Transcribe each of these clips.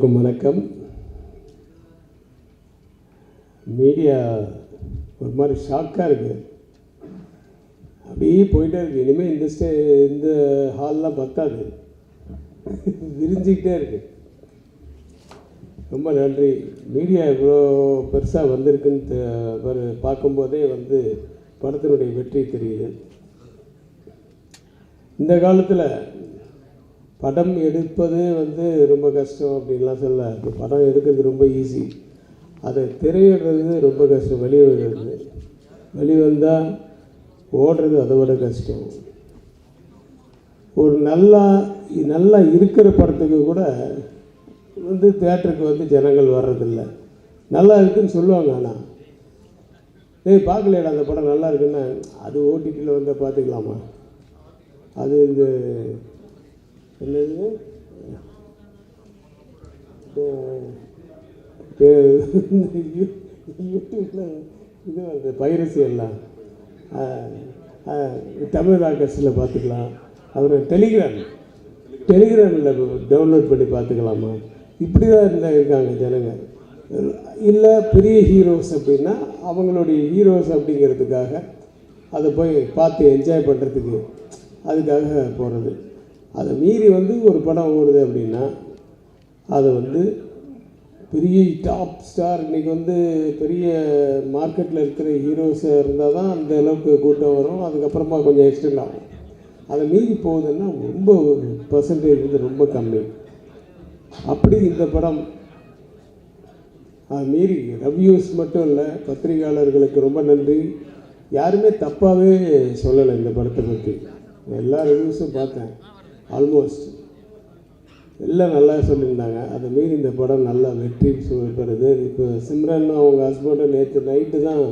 எல்லோருக்கும் வணக்கம். மீடியா ஒரு மாதிரி ஷாக்காக இருக்குது அப்படியே போயிட்டே இருக்குது இனிமேல் இந்த ஸ்டே இந்த ஹால்லாம் பத்தாது. விரிஞ்சிக்கிட்டே இருக்கு. ரொம்ப நன்றி. மீடியா இவ்வளோ பெருசாக வந்திருக்குன்னு பார்க்கும்போதே வந்து படத்தினுடைய வெற்றி தெரியுது. இந்த காலத்தில் படம் எடுப்பது வந்து ரொம்ப கஷ்டம் அப்படின்லாம் சொல்ல. படம் எடுக்கிறது ரொம்ப ஈஸி அதை திரையிடுறது ரொம்ப கஷ்டம். வெளியே விடுறது வெளியே வந்தால் ஓடுறது அதை விட கஷ்டம். ஒரு நல்லா நல்லா இருக்கிற படத்துக்கு கூட வந்து தேட்டருக்கு வந்து ஜனங்கள் வர்றதில்ல. நல்லா இருக்குன்னு சொல்லுவாங்க ஆனால் ஏய் பார்க்கலையடா அந்த படம் நல்லா இருக்குன்னா. அது ஓடிடியில் வந்தால் பார்த்துக்கலாமா? அது இந்த என்னது யூடியூப்பில் இது வருது பைரசி எல்லாம் தமிழ் ஆகஸ்டில் பார்த்துக்கலாம். அப்புறம் டெலிகிராம் டெலிகிராமில் டவுன்லோட் பண்ணி பார்த்துக்கலாமா? இப்படி தான் இருந்தால் இருக்காங்க ஜனங்க. இல்லை பெரிய ஹீரோஸ் அப்படின்னா அவங்களுடைய ஹீரோஸ் அப்படிங்கிறதுக்காக அதை போய் பார்த்து என்ஜாய் பண்ணுறதுக்கு அதுக்காக போகிறது அதை மீறி வந்து ஒரு படம் ஓடுது அப்படின்னா அதை வந்து பெரிய டாப் ஸ்டார் இன்றைக்கி வந்து பெரிய மார்க்கெட்டில் இருக்கிற ஹீரோஸாக இருந்தால் தான் அந்த அளவுக்கு கூட்டம் வரும். அதுக்கப்புறமா கொஞ்சம் எக்ஸ்டெண்ட் ஆகும். அதை மீறி போகுதுன்னா ரொம்ப ஒரு பர்சன்டேஜ் வந்து ரொம்ப கம்மி. அப்படி இந்த படம் அது மீறி ரவ்யூஸ் மட்டும் இல்லை பத்திரிகையாளர்களுக்கு ரொம்ப நன்றி. யாருமே தப்பாகவே சொல்லலை இந்த படத்தை பற்றி எல்லா ரிவ்யூஸும் பார்த்தேன். ஆல்மோஸ்ட் எல்லாம் நல்லா சொல்லியிருந்தாங்க. அதை மீறி இந்த படம் நல்லா வெற்றி பெறுது இப்போ சிம்ரன் அவங்க ஹஸ்பண்டும் நேற்று நைட்டு தான்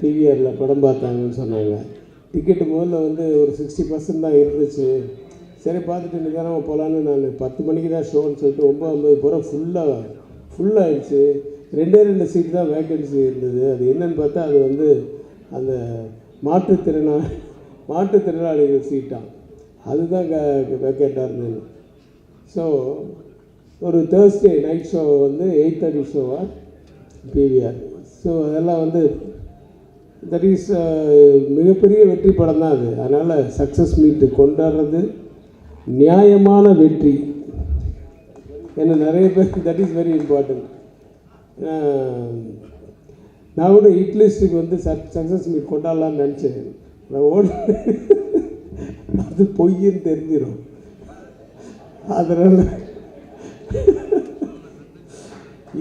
டிவிஆரில் படம் பார்த்தாங்கன்னு சொன்னாங்க. டிக்கெட்டு முதல்ல வந்து ஒரு சிக்ஸ்டி பர்சன்ட் தான் இருந்துச்சு. சரி பார்த்துட்டு நிதானமாக போகலான்னு நான் பத்து மணிக்கு தான் ஷோன்னு சொல்லிட்டு ஒம்பது ஐம்பது பூரா ஃபுல்லாக ஃபுல்லாகிடுச்சு ரெண்டே ரெண்டு சீட் தான் வேக்கன்சி இருந்தது. அது என்னன்னு பார்த்தா அது வந்து அந்த மாற்றுத்திறனாளி மாற்றுத்திறனாளிகள் சீட்டான் அதுதான் கேட்டார் இருந்தது ஸோ ஒரு தேர்ஸ்டே நைட் ஷோ வந்து எயிட் தேர்ட்டி ஷோவா பிவிஆர் ஸோ அதெல்லாம் வந்து தட் இஸ் uh, மிகப்பெரிய வெற்றி படம் தான் அது. அதனால் சக்ஸஸ் மீட்டு கொண்டாடுறது நியாயமான வெற்றி. ஏன்னா நிறைய பேர் தட் இஸ் வெரி இம்பார்ட்டன்ட் நான் கூட இட்லிஸ்ட்டுக்கு வந்து சக்ஸஸ் மீட் கொண்டாடலாம்னு நினச்சேன். நான் ஓட அது பொய்ன்னு தெரிஞ்சிடும் அதனால்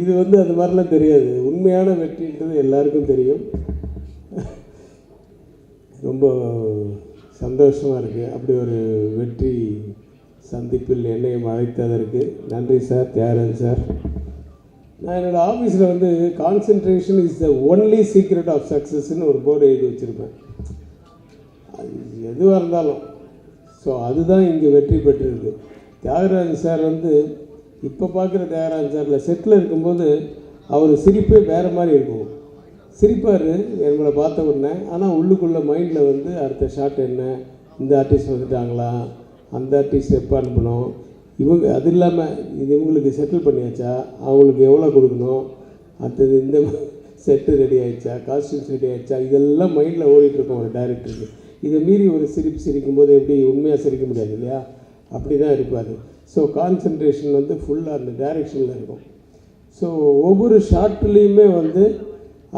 இது வந்து அது மாதிரிலாம் தெரியாது. உண்மையான வெற்றின்றது எல்லாருக்கும் தெரியும். ரொம்ப சந்தோஷமாக இருக்குது அப்படி ஒரு வெற்றி சந்திப்பில் என்னையும் அழைத்ததற்கு நன்றி சார் தியாகராஜன் சார். நான் என்னோடய ஆஃபீஸில் வந்து concentration is the only secret of சக்ஸஸ்ன்னு ஒரு போர்டு எழுதி வச்சுருப்பேன். அது எதுவாக இருந்தாலும். ஸோ அதுதான் இங்கே வெற்றி பெற்றிருக்கு. தியாகராஜன் சார் வந்து இப்போ பார்க்குற தியாகராஜன் சாரில் செட்டில் இருக்கும்போது அவர் சிரிப்பே வேறு மாதிரி இருக்கும். சிரிப்பார் எங்களை பார்த்த உடனே. ஆனால் உள்ளுக்குள்ளே மைண்டில் வந்து அடுத்த ஷாட் என்ன? இந்த ஆர்டிஸ்ட் வந்துட்டாங்களா? அந்த ஆர்டிஸ்ட் எப்போ அனுப்பணும்? இவங்க அது இல்லாமல் இது இவங்களுக்கு செட்டில் பண்ணியாச்சா? அவங்களுக்கு எவ்வளோ கொடுக்கணும்? அடுத்தது இந்த செட்டு ரெடி ஆயிடுச்சா? காஸ்டியூம்ஸ் ரெடி ஆயிடுச்சா? இதெல்லாம் மைண்டில் ஓடிட்டுருக்கோம் ஒரு டைரக்டருக்கு இதை மீறி ஒரு சிரிப்பு சிரிக்கும்போது எப்படி உண்மையாக சிரிக்க முடியாது இல்லையா? அப்படி தான் இருப்பார் ஸோ கான்சன்ட்ரேஷன் வந்து ஃபுல்லாக அந்த டைரெக்ஷனில் இருக்கும். ஸோ ஒவ்வொரு ஷார்ட்லேயுமே வந்து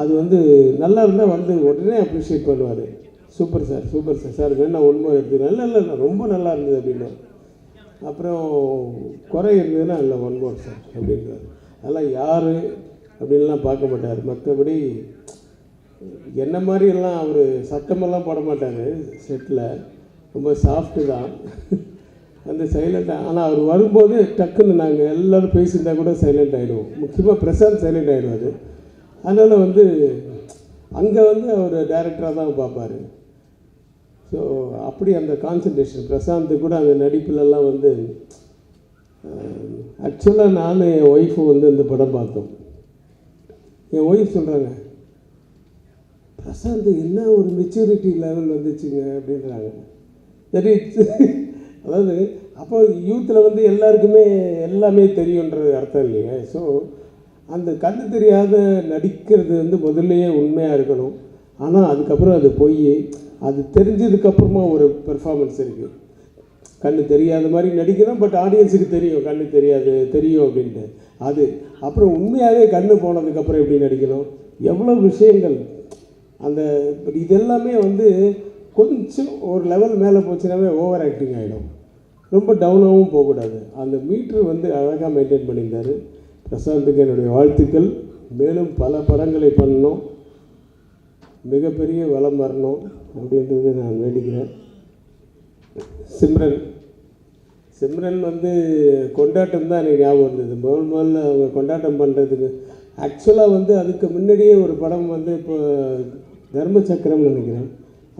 அது வந்து நல்லா இருந்தால் வந்து உடனே அப்ரிஷியேட் பண்ணுவார். Super sir super sir sir வேணா உண்மை எடுத்துக்கிறேன். இல்லை இல்லை ரொம்ப நல்லா இருந்தது அப்படின்னு. அப்புறம் குறை இருந்ததுன்னா இல்லை ஒன் மோர் சார் அப்படின்றார். அதெல்லாம் யார் அப்படின்லாம் பார்க்க மாட்டார். மற்றபடி என்ன மாதிரியெல்லாம் அவர் சத்தமெல்லாம் போட மாட்டார் செட்டில் ரொம்ப சாஃப்ட்டு தான். அந்த சைலண்ட்டாக ஆனால் அவர் வரும்போது டக்குன்னு நாங்கள் எல்லோரும் பேசியிருந்தால் கூட சைலண்ட் ஆகிடுவோம் முக்கியமாக பிரசாந்த் சைலண்ட் ஆகிடுவார் அதனால் வந்து அங்கே வந்து அவர் டைரக்டராக தான் பார்ப்பார். ஸோ அப்படி அந்த கான்சன்ட்ரேஷன் பிரசாந்த் கூட அந்த நடிப்புலலாம் வந்து ஆக்சுவலாக நானும் என் ஒய்ஃபும் வந்து இந்த படம் பார்த்தோம். என் ஒய்ஃப் சொல்கிறாங்க பிரசாந்த் என்ன ஒரு மெச்சூரிட்டி லெவல் வந்துச்சுங்க அப்படின்றாங்க. தட் இட்ஸ் அதாவது அப்போ யூத்தில் வந்து எல்லாருக்குமே எல்லாமே தெரியுன்றது அர்த்தம் இல்லைங்க. ஸோ அந்த கண்ணு தெரியாத நடிக்கிறது வந்து முதல்லையே உண்மையாக இருக்கணும். ஆனால் அதுக்கப்புறம் அது போய் அது தெரிஞ்சதுக்கப்புறமா ஒரு பெர்ஃபார்மன்ஸ் இருக்குது கண்ணு தெரியாத மாதிரி நடிக்கணும் பட் ஆடியன்ஸுக்கு தெரியும். கண்ணு தெரியாது தெரியும் அப்படின்ட்டு. அது அப்புறம் உண்மையாகவே கண்ணு போனதுக்கப்புறம் எப்படி நடிக்கணும்? எவ்வளோ விஷயங்கள் அந்த இதெல்லாமே வந்து கொஞ்சம் ஒரு லெவல் மேலே போச்சுனாவே ஓவர் ஆக்டிங் ஆகிடும் ரொம்ப டவுனாகவும் போகக்கூடாது. அந்த மீட்ரு வந்து அழகாக மெயின்டைன் பண்ணியிருந்தார். பிரசாந்துக்கு என்னுடைய வாழ்த்துக்கள். மேலும் பல படங்களை பண்ணணும். மிகப்பெரிய வளம் வரணும் அப்படின்றது நான் வேண்டிக்கிறேன். சிம்ரன். சிம்ரன் வந்து கொண்டாட்டம் தான் எனக்கு ஞாபகம் இருந்தது முதல் முதல்ல அவங்க கொண்டாட்டம் பண்ணுறதுக்கு ஆக்சுவலாக வந்து அதுக்கு முன்னாடியே ஒரு படம் வந்து இப்போ தர்ம சக்கரம்னு நினைக்கிறேன்.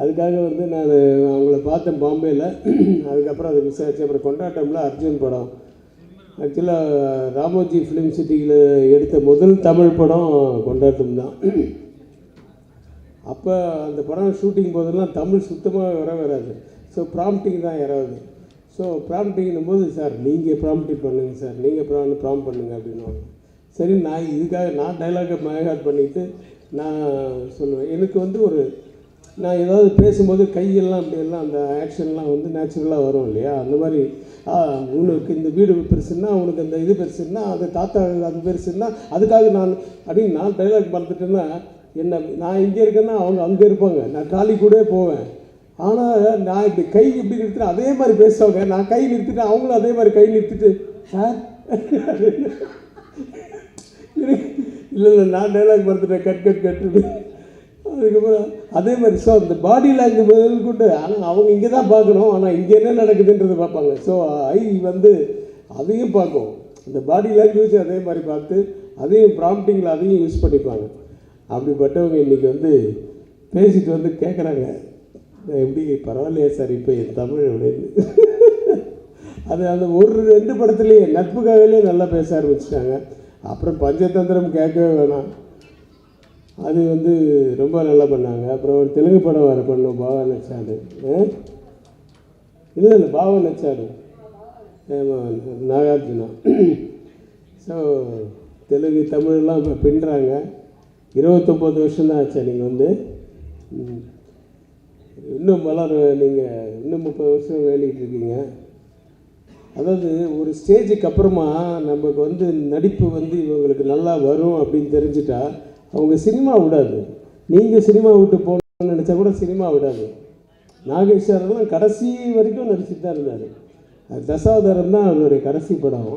அதுக்காக வந்து நான் அவங்கள பார்த்தேன் பாம்பேயில் அதுக்கப்புறம் அதை மிஸ் ஆச்சு அப்புறம் கொண்டாட்டம்ல அர்ஜுன் படம். ஆக்சுவலாக ராமோஜி ஃபிலிம் சிட்டியில் எடுத்த முதல் தமிழ் படம் கொண்டாட்டம் தான். அப்போ அந்த படம் ஷூட்டிங் போதெல்லாம் தமிழ் சுத்தமாக வர வராது. ஸோ ப்ராம்ப்டிங் தான் யாராவது. ஸோ ப்ராம்ப்டிங்னும் போது சார் நீங்கள் ப்ராம்ப்டிங் பண்ணுங்கள் சார். நீங்கள் ப்ரா ப்ராம் பண்ணுங்கள் அப்படின்னுவாங்க. சரி நான் இதுக்காக நான் டைலாகை மேகாட் பண்ணிவிட்டு நான் சொல்லுவேன். எனக்கு வந்து ஒரு நான் ஏதாவது பேசும்போது கையெல்லாம் அப்படியெல்லாம் அந்த ஆக்ஷன்லாம் வந்து நேச்சுரலாக வரும் இல்லையா? அந்த மாதிரி ஆ, உனக்கு இந்த வீடு பெருசுன்னா உனக்கு அந்த இது பெருசுன்னா அது தாத்தா அது பெருசுன்னா அதுக்காக நான் அப்படின்னு நான் டைலாக் பார்த்துட்டேன்னா என்ன நான் இங்கே இருக்கேன்னா அவங்க அங்கே இருப்பாங்க. நான் காலி கூட போவேன். ஆனால் நான் இப்படி கை இப்படி நிறுத்திட்டு அதே மாதிரி பேசுவாங்க. நான் கை நிறுத்திட்டேன் அவங்களும் அதே மாதிரி கை நிறுத்திட்டு சார் இல்லை இல்லை நான் டைலாக் மறந்துட்டேன். கட் கட் கட்டு அதுக்கப்புறம் அதே மாதிரி ஸோ அந்த பாடி லாங்குவேஜ் கூட ஆனால் அவங்க இங்கே தான் பார்க்கணும். ஆனால் இங்கே என்ன நடக்குதுன்றதை பார்ப்பாங்க. ஸோ ஐ வந்து அதையும் பார்க்கும். அந்த பாடி லாங்குவேஜ் அதே மாதிரி பார்த்து அதையும் ப்ராம்ப்டிங்கில் அதையும் யூஸ் பண்ணிப்பாங்க. அப்படிப்பட்டவங்க இன்றைக்கி வந்து பேசிட்டு வந்து கேட்குறாங்க எப்படி பரவாயில்லையே சார் இப்போ என் தமிழ் அப்படின்னு. அது அந்த ஒரு ரெண்டு படத்துலேயே நட்புக்காகவே நல்லா பேச ஆரம்பிச்சிட்டாங்க. அப்புறம் பஞ்சதந்திரம் கேட்கவே வேணாம். அது வந்து ரொம்ப நல்லா பண்ணாங்க. அப்புறம் ஒரு தெலுங்கு படம் வேறு பண்ணோம் பாவா நச்சாடு. இல்லை இல்லை பாவா நச்சாடு. ஆமா, நாகார்ஜுனா. ஸோ தெலுங்கு தமிழ்லாம் இப்போ பின்னுறாங்க. இருபத்தொம்போது வருஷம்தான் ஆச்சு ஆச்சா நீங்கள் வந்து. ம். இன்னும் வளர நீங்கள் இன்னும் முப்பது வருஷம் வேண்டிகிட்டு இருக்கீங்க. அதாவது ஒரு ஸ்டேஜுக்கு அப்புறமா நமக்கு வந்து நடிப்பு வந்து இவங்களுக்கு நல்லா வரும் அப்படின்னு தெரிஞ்சுட்டா அவங்க சினிமா விடாது. நீங்கள் சினிமா விட்டு போகணும்னு நினச்சா கூட சினிமா விடாது. நாகேஸ்வரெல்லாம் கடைசி வரைக்கும் நடிச்சுட்டு தான் இருந்தார். தசாவதாரம் தான் அவருடைய கடைசி படம்.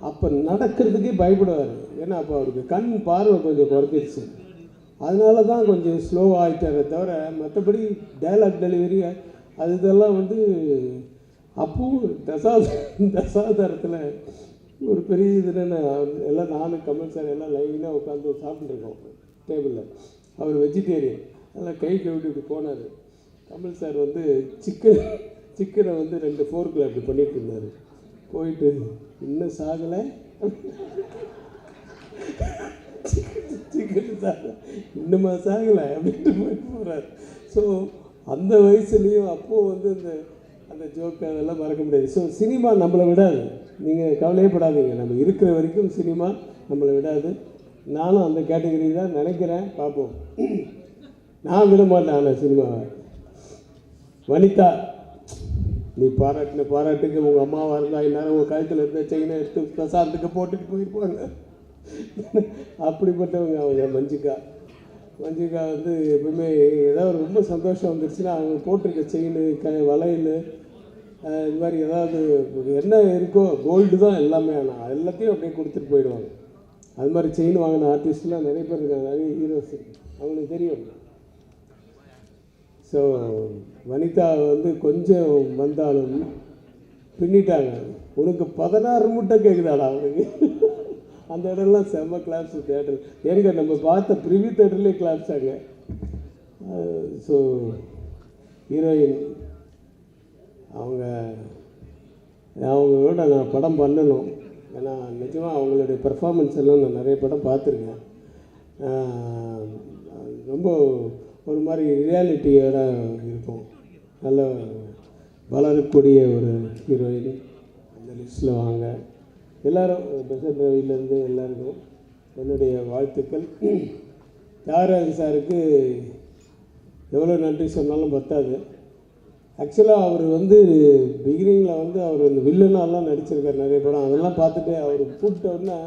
அப்போ நடக்கிறதுக்கே பயப்படுவார். ஏன்னா அப்போ அவருக்கு கண் பார்வை கொஞ்சம் குறைஞ்சிருச்சு. அதனால தான் கொஞ்சம் ஸ்லோவாக ஆகிட்டாரே தவிர மற்றபடி டைலாக் டெலிவரி அது இதெல்லாம் வந்து அப்போது தசாவ தசாதாரத்தில் ஒரு பெரிய இது என்னென்ன எல்லாம் நானும் கமல் சார் எல்லாம் லைனாக உட்காந்து சாப்பிட்டுருக்கோம் டேபிளில் அவர் வெஜிடேரியன் அதெல்லாம் கை கழுவிட்டு இப்படி போனார். கமல் சார் வந்து சிக்கன் சிக்கனை வந்து ரெண்டு ஃபோர்க்கில் அப்படி பண்ணிட்டு இருந்தார். போயிட்டு இன்னும் சாகலை. சிக்கன் சாகலை. இன்னுமா சாகலை அப்படின்ட்டு போயிட்டு போகிறார் ஸோ அந்த வயசுலேயும் அப்போது வந்து இந்த அந்த ஜோக்கு அதெல்லாம் மறக்க முடியாது. ஸோ சினிமா நம்மளை விடாது. நீங்கள் கவலையே படாதீங்க நம்ம இருக்கிற வரைக்கும் சினிமா நம்மளை விடாது. நானும் அந்த கேட்டகரி தான் நினைக்கிறேன். பார்ப்போம். நான் விட மாட்டேன் ஆனால் சினிமாவை வனிதா நீ பாராட்டின பாராட்டுக்கு உங்கள் அம்மாவாக இருந்தால் எல்லாரும் உங்கள் கழுத்தில் இருந்த செயினை எடுத்து பிரசாந்துக்கு போட்டுட்டு போயிருப்பாங்க. அப்படிப்பட்டவங்க அவங்க மஞ்சுக்கா. மஞ்சிகா வந்து எப்பவுமே ஏதாவது ரொம்ப சந்தோஷம் வந்துருச்சுன்னா அவங்க போட்டிருக்க செயின் க வளையல் இது மாதிரி ஏதாவது என்ன இருக்கோ கோல்டு தான் எல்லாமே. ஆனால் எல்லாத்தையும் அப்படியே கொடுத்துட்டு போயிடுவாங்க. அது மாதிரி செயின் வாங்கின ஆர்டிஸ்ட்லாம் நிறைய பேர் இருக்காங்க. நிறைய ஹீரோஸ் அவங்களுக்கு தெரியும். ஸோ வனிதா வந்து கொஞ்சம் வந்தாலும் பின்னிட்டாங்க. உனக்கு பதினாறு முட்டை கேட்குதாடா அவனுக்கு? அந்த இடம்லாம் செம்ம கிளாப்ஸ் தேட்டர் எங்க நம்ம பார்த்த ப்ரிவி தேட்டர்லேயே கிளாப்ஸ் ஆங்க ஸோ ஹீரோயின் அவங்க அவங்களோட நான் படம் பண்ணணும். ஏன்னா நிஜமாக அவங்களுடைய பெர்ஃபார்மன்ஸ் எல்லாம் நான் நிறைய படம் பார்த்துருக்கேன். ரொம்ப ஒரு மாதிரி ரியாலிட்டியோட இருக்கும். நல்ல வளரக்கூடிய ஒரு ஹீரோயின் அந்த லிஸ்ட்டில் வாங்க. எல்லாரும் பெசன்ட்ரவிலேருந்து எல்லாருக்கும் என்னுடைய வாழ்த்துக்கள். தியாகராஜ சாருக்கு எவ்வளோ நன்றி சொன்னாலும் பத்தாது. ஆக்சுவலாக அவர் வந்து பிகினிங்கில் வந்து அவர் அந்த வில்லனாலாம் நடிச்சிருக்கார் நிறைய படம். அதெல்லாம் பார்த்துட்டு அவர் கூப்பிட்டோன்னா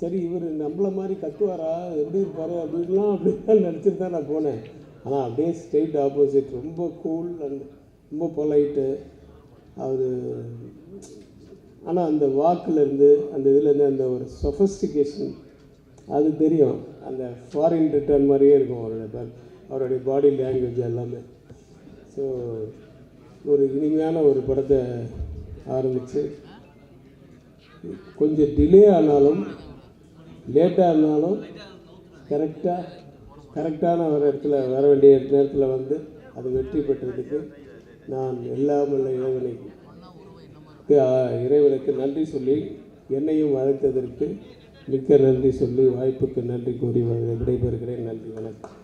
சரி இவர் நம்மள மாதிரி கத்துவாரா? எப்படி இருப்பார்? அப்படின்லாம் அப்படிலாம் நடிச்சிட்டு தான் நான் போனேன். ஆனால் அப்படியே ஸ்ட்ரெயிட் ஆப்போசிட் ரொம்ப கூல் அண்ட் ரொம்ப பொலைட்டு அவர் ஆனால் அந்த வாக்குலேருந்து அந்த இதுலேருந்து அந்த ஒரு சொஃபஸ்டிகேஷன் அது தெரியும். அந்த ஃபாரின் ரிட்டர்ன் மாதிரியே இருக்கும் அவருடைய அவருடைய பாடி லாங்குவேஜ் எல்லாமே. ஸோ ஒரு இனிமையான ஒரு படத்தை ஆரம்பித்து கொஞ்சம் டிலே ஆனாலும் லேட்டாக இருந்தாலும் கரெக்டாக கரெக்டான ஒரு இடத்துல வர வேண்டிய நேரத்தில் வந்து அது வெற்றி பெற்றதுக்கு நான் எல்லாம் உள்ள இறைவனுக்கு இறைவனுக்கு நன்றி சொல்லி என்னையும் அழைத்ததற்கு மிக்க நன்றி சொல்லி வாய்ப்புக்கு நன்றி கூறி விடைபெறுகிறேன். நன்றி வணக்கம்.